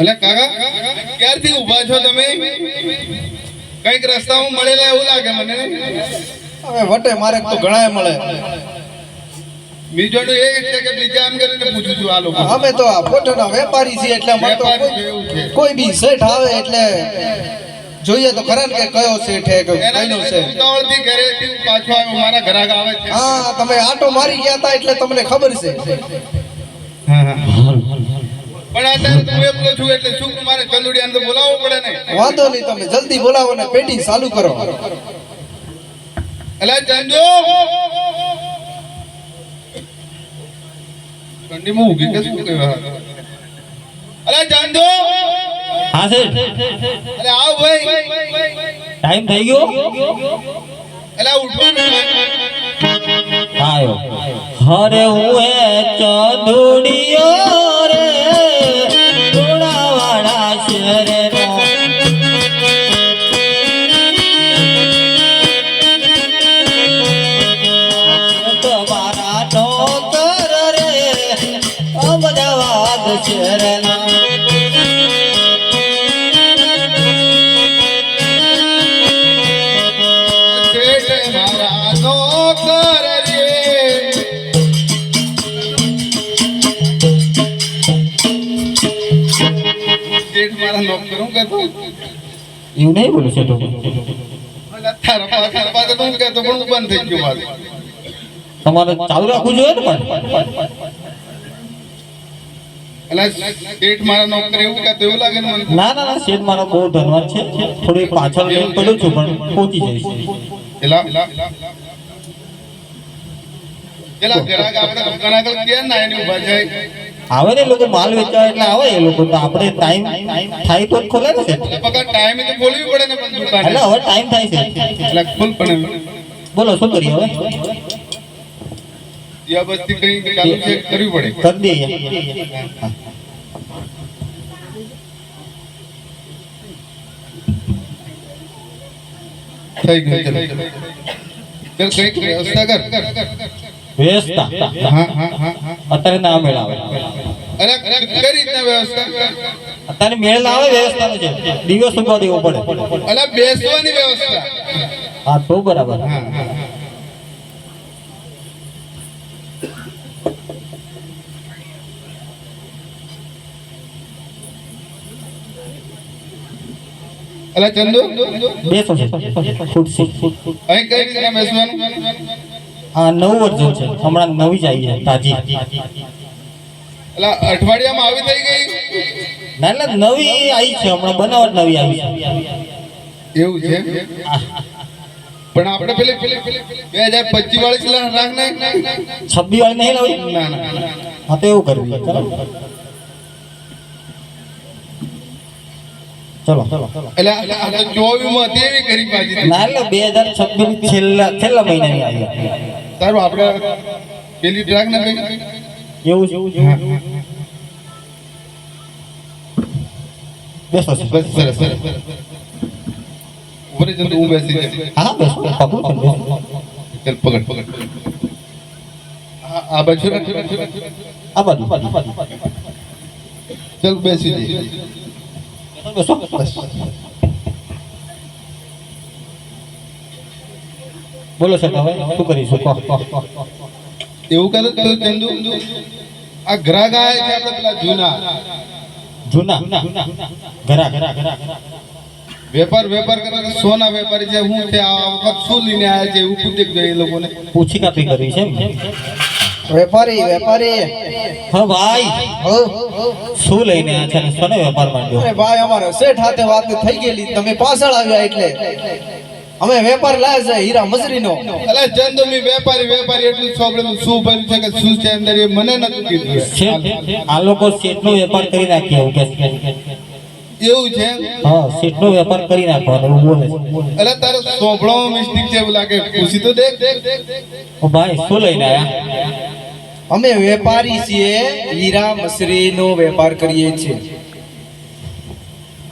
એટલે કાકા ક્યારથી ઊભા છો તમે? કંઈક રસ્તામાં મળેલા એવું લાગે મને. હવે વટે મારે તો ઘણા મળે. બીજોનું એ છે કે બીજા એમ કરીને પૂછું છું આ લોકો અમે તો આ ફોટોના વેપારી છીએ એટલે વેપારી કોઈ- છે. બી શેઠ આવે એટલે જોઈએ તો ખરા કે કયો શેઠ હે કે કઈનો છે ઉતાવળથી ઘરેથી પાછો આવ્યો મારા ઘરાક આવે છે. હા તમે આટો મારી ગયા હતા એટલે તમને ખબર છે. પણ અત્યારે હું એકલો છું એટલે શું મારે ચંદુડિયાને તો બોલાવવું પડે ને? વાંધો નહીં તમે જલ્દી બોલાવો ને પેટી ચાલુ કરો. એટલે ચંદુ ઠંડીમાં ઊભી કે શું કહેવા? અલે ચંદુ હા શેઠ અલે આવ ભાઈ. ટાઈમ થઈ ગયો? અલે ઉઠો ને. આયો. હરે હું એ ચંદુડિયો શેઠ મારા નોકર હું કહેતો એવું નહીં બોલું છે તો? તારા પાસે તારા પાસે હું કહેતો પણ બંધ થઈ ગયું મારું. તમારે ચાલુ રાખવું જોઈએ ને પણ? શેઠ મારા નોકર એવું કહેતો એવું લાગે ને ના ના ના શેઠ મારો બહુ ધનવાન છે. થોડી પાછળ લઈને પડ્યો છું પણ પહોંચી જઈશ આપણે દુકાન આગળ ક્યાં ના એની ઊભા જાય આવે ને લોકો માલ વેચવા એટલે આવે એ લોકો તો આપણે ટાઈમ થાય તો ખોલે ને પગાર ટાઈમે તો બોલવી પડે ને પણ દુકાને. એટલે હવે ટાઈમ થાય છે. એટલે ફૂલ પણ બોલો શું કરીએ હવે? દિયા બસ્તી ચાલુ છે કરવી પડે. કરી દઈએ. થઈ ગયું ચલો ચલ કંઈક વ્યવસ્થા કર. હા અત્યારે ના મેળ આવે. અરે કઈ રીતના વ્યવસ્થા? અત્યારે મેળ ના આવે વ્યવસ્થા છે. દિવસ ઊભા દેવો પડે. અલા બેસવાની વ્યવસ્થા. હા તો બરાબર. હા હા. હા. અલા ચંદુ? બેસો છે ખુરશી. અહીં કઈ રીતના બેસવાનું? આ નવું વર્ઝન છે. હમણાં નવી જ આવી છે તાજી. એટલે અઠવાડિયામાં આવી થઈ ગઈ? ના એટલે નવી આવી છે હમણાં બનાવટ નવી આવી છે. એવું છે? પણ આપણે પેલી બે હજાર પચીસ વાળી રાખ ને છબ્બી વાળી નહીં લાવી? ના ના ના. હા તો એવું કરવી. ચલો. એટલે આ તો તેવી કરી પાછી. ના એટલે બે હજાર છવ્વીસ છેલ્લા છેલ્લા મહિનાની આવી. સારું આપણે પેલી ટ્રાક ને કઈ? એવું છે. બેસો બસ. સરસ સરસ. ઉપરે જલ્દી હું બેસી જાય હા બસ. પકડો ચાલ પકડ પકડ. આ- બાજુ. આ બાજુ. ચાલ બેસી જઈએ બેસો બસ બોલો સર હવે શું કરીશું? કહો કહો, કહો. એવું કરે તો ચંદુ આ ગ્રાહક ગાય છે આપણે પેલા જૂના. જૂના? ઘરા ઘરા ઘરા વેપાર વેપાર કરે સોના વેપારી છે. હું છે આ વખત શું લઈને આવ્યા છે એવું પૂછી એ લોકોને. પૂછી કાપી કરી છે? વેપારી વેપારી. હા ભાઈ. હો. શું લઈને આ છે અને શેનો વેપાર માંડ્યો? અરે ભાઈ અમારે શેઠ હાથે વાત થઈ ગયેલી. તમે પાછળ આવ્યા એટલે. અમે વેપાર લાયા છે હીરા મજરીનો. એટલે ચંદુ મી વેપારી વેપારી એટલું સોંપડેલું શું ભર્યું છે કે શું છે અંદર એ મને નતું કીધું છે આ લોકો શેઠનો વેપાર કરી નાખ્યો એવું કે છે. એવું છે હા શેઠનો વેપાર કરી નાખવાનો એવું બોલે એટલે તારો સોંપડામાં મિસ્ટેક છે એવું લાગે. પૂછી તો દેખ. ઓ ભાઈ શું લઈને આવ્યા અમે વેપારી છીએ હીરા મસરીનો વેપાર કરીએ છીએ.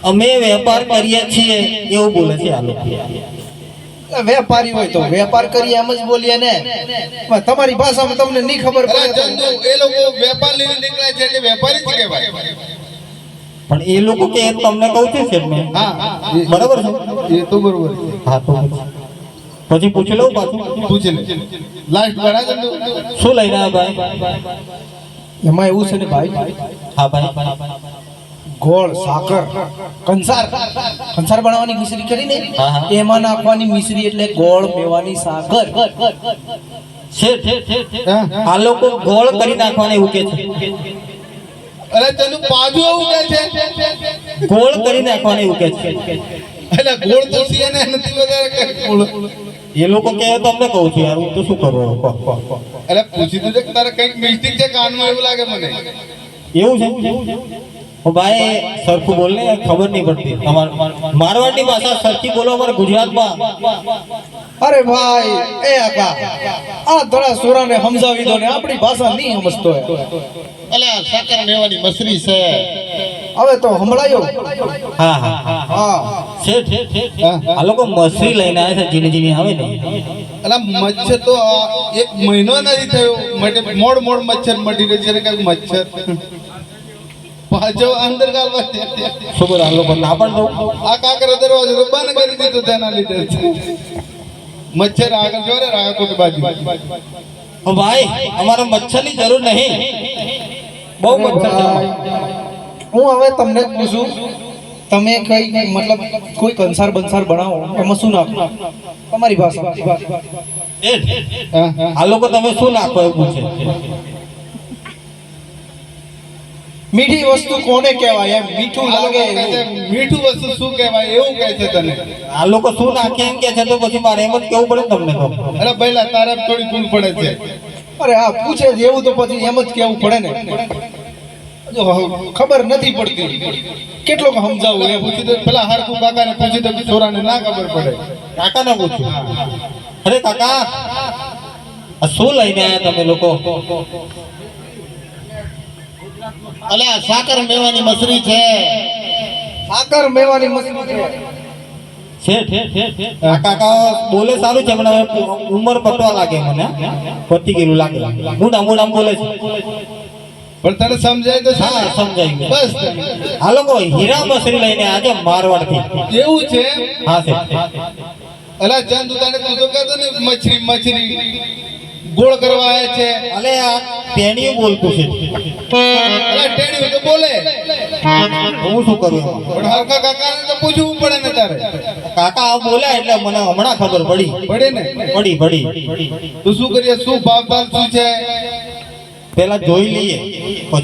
અમે વેપાર કરીએ છીએ એવું બોલે છે આ લોકો. વેપારી હોય તો વેપાર કરીએ એમ જ બોલીએ ને. તમારી ભાષામાં તમને નહીં ખબર પડે એ લોકો વેપાર લઈને નીકળે છે એટલે વેપારી જ કહેવાય. પણ એ લોકો કે તમને કહું છું છે મેં હા. બરાબર છે? એ તો બરોબર હા તો પછી પૂછી લઉં પાછું? પૂછી લે. લાસ્ટ લડાઈ શું લઈ રહ્યા ભાઈ? એમાં એવું છે ને ભાઈ હા ભાઈ. ગોળ સાકર કંસાર. કંસાર બનાવવાની મિશ્રી કરી ને હા, હા. એમાં નાખવાની મિશ્રી એટલે ગોળ મેવાની સાકર. આ લોકો ગોળ કરી નાખવાને એવું કે છે. અરે તેનું પાછું એવું કે છે? ગોળ કરી નાખવાને એવું કે છે. એટલે ગોળ તો સિયાને નથી વધારે કઈ ગોળ. એ લોકો કહે તો અમને કહું છું યાર હું તો શું કરું. એટલે પૂછી તો કે તારે કંઈક મિસ્ટેક છે કાનમાં એવું લાગે મને? એવું છે? ઓ ભાઈ સરખું બોલ ને ખબર નહીં પડતી. તમાર મારવાડની ભાષા સરખી બોલો અમારે ગુજરાતમાં. અરે ભાઈ એ આકા આ ધડા સોરાને સમજાવી દો ને આપણી ભાષા નહીં સમજતો એટલે સાકર મેવાની મસરી છે. હવે તો સંભળાયો. હા હા હા હા. શેઠ આ લોકો મસરી લઈને આવે છે જીની જીની આવે ને. એટલે મચ્છર તો એક મહિનો નથી થયો. મોડ મોડ મચ્છર મટી રહ્યું છે કઈ મચ્છર. પાછો અંદર ગાલવા શું આ લોકો ના પણ દઉં આ કાકરો દરવાજો બંધ કરી દીધો તેના લીધે. મચ્છર આગળ જો રે રાકોટ બાજુ. ભાઈ અમારા મચ્છરની જરૂર નહીં. બહુ મચ્છર હું હવે તમને જ પૂછું તમે કઈ મતલબ કોઈ કંસાર બંસાર બનાવો એમાં શું નાખો? તમારી ભાષા. આ લોકો તમે શું નાખો એવું પૂછે? મીઠી વસ્તુ કોને કહેવાય? એમ મીઠું લાગે. મીઠું વસ્તુ શું કહેવાય? એવું કહે છે તને. આ લોકો શું નાખે એમ કે છે તો પછી મારે એમ જ કેવું પડે તમને તો? અરે પહેલા તારે થોડી ભૂલ પડે છે. અરે હા પૂછે છે એવું તો પછી એમ જ કેવું પડે ને. ખબર નથી પડતી કેટલો સમજાવું એ પૂછી તો પેલા હરકુ કાકાને પૂછી તો છોરા છોરાને ના ખબર પડે. કાકાને પૂછ્યું અરે કાકા આ શું લઈને આયા તમે લોકો? અલ્યા સાકર મેવાની મસરી છે. સાકર મેવાની મસરી છે. કાકા બોલે સારું છે પણ હવે ઉંમર પતવા લાગે મને પતી ગયેલું લાગે. મૂડા મૂડા બોલે છે. પણ તને સમજાય તો છે હા સમજાય બસ. આ લોકો હીરા મસરી લઈને આજે મારવાડથી એવું છે? હા શેઠ અલા ચંદ તને તું તો કહેતો ને મછરી મછરી ગોળ કરવા આયા છે. અલે આ ટેણી બોલતું છે. અલા ટેણી તો બોલે. હું શું કરું? પણ હરખા કાકાને તો પૂછવું પડે ને તારે. કાકા આ બોલ્યા એટલે મને હમણાં ખબર પડી. પડે ને? પડી પડી. તું શું કરીએ? શું ભાવ ભાવ શું છે? પેલા જોઈ લઈએ પછી